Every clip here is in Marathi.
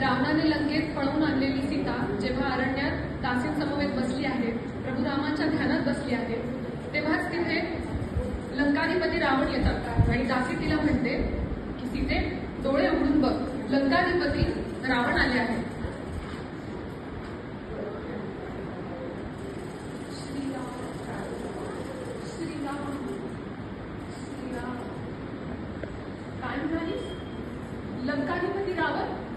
रावणाने लंकेत पळवून आणलेली सीता जेव्हा अरण्यात दासींसमवेत बसली आहे प्रभू रामांच्या ध्यानात बसली आहे तेव्हाच तिथे लंकाधिपती रावण येतात. आणि दासी तिला म्हणते की सीते डोळे उघडून बघ लंकाधिपती रावण आले आहे श्रीराम श्रीराम काय लंकाधिपती रावण?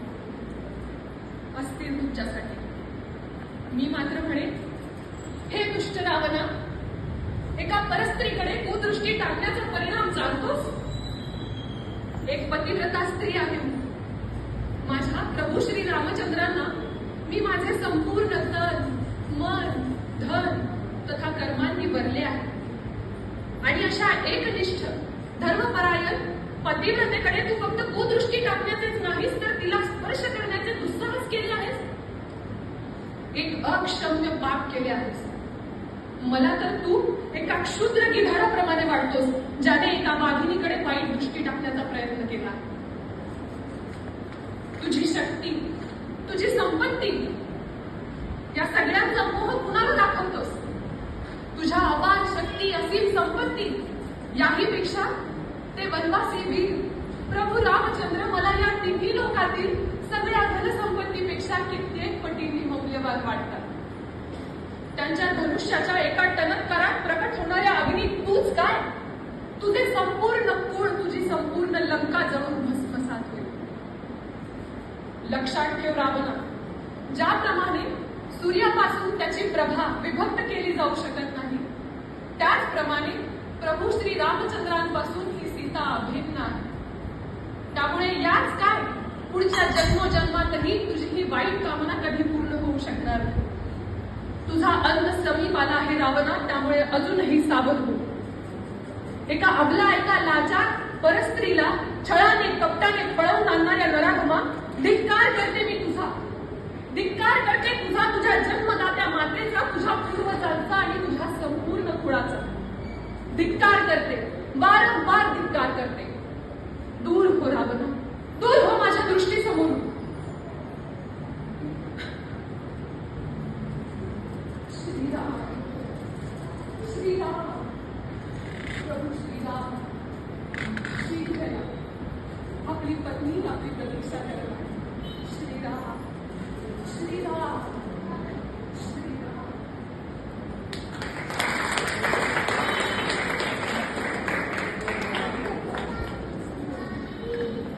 असतील तुमच्यासाठी. मी मात्र म्हणे हे दुष्ट रावणा एका परस्त्रीकडे कुदृष्टी टाकण्याचा परिणाम जाणतोस? एक पतिव्रता स्त्री आहे. माझ्या प्रभू श्री रामचंद्रांना मी माझे संपूर्ण तन मन धन तथा कर्मांनी भरले आहे. आणि अशा एकनिष्ठ धर्मपरायण पतिव्रतेकडे तू फक्त कुदृष्टी टाकण्याचेच नाहीस तर तिला स्पर्श करण्याचे एक अक्षम्य पाप केले आहेस. मला तर तू एका क्षुद्र किधाराप्रमाणे वाटतोस ज्याने एका वाघिणीकडे वाईट दृष्टी टाकण्याचा प्रयत्न केला. तुझी शक्ती तुझी संपत्ती या सगळ्यांचा मोह कुणाला दाखवतोस? तुझ्या अपार शक्ती असीम संपत्ती याही पेक्षा ते वनवासी वीर प्रभू रामचंद्र मला या तिन्ही लोकातील सगळ्या धनसंपत्तीपेक्षा कित्येक पटींनी मूल्यवान वाटतात त्यांच्या धनुष्याच्या एका टनत्कारात प्रकट होणाऱ्या अग्नी तूच काय? तुझे संपूर्ण कोण तुझी संपूर्ण लंका जळून भस्मसात होईल. लक्षात ठेव रावणा. ज्याप्रमाणे सूर्यापासून त्याची प्रभा विभक्त केली जाऊ शकत नाही त्याचप्रमाणे प्रभू श्री रामचंद्रांपासून ही सीता अभिन्न आहे. त्यामुळे याच काय? पुढच्या जन्मोजन्मातही तुझी ही वाईट कामना कधी पूर्ण होऊ शकणार नाही तुझा अन्न समीप आला आहे रावणा त्यामुळे अजूनही सावध हो. एका अबला एका लाचार परस्त्रीला छळाने कपटाने पळवून आणणाऱ्या नरागमा धिक्कार करते मी तुझा. धिक्कार करते तुझा तुझ्या जन्मदात्या मातेचा तुझ्या पूर्वजांचा आणि तुझ्या संपूर्ण कुळाचा. धिक्कार करते वारंवार धिक्कार करते. दूर हो रावणा. दूर हो माझ्या श्री राम प्रभु श्री राम अपनी पत्नी अपनी प्रतीक्षा कर श्री राम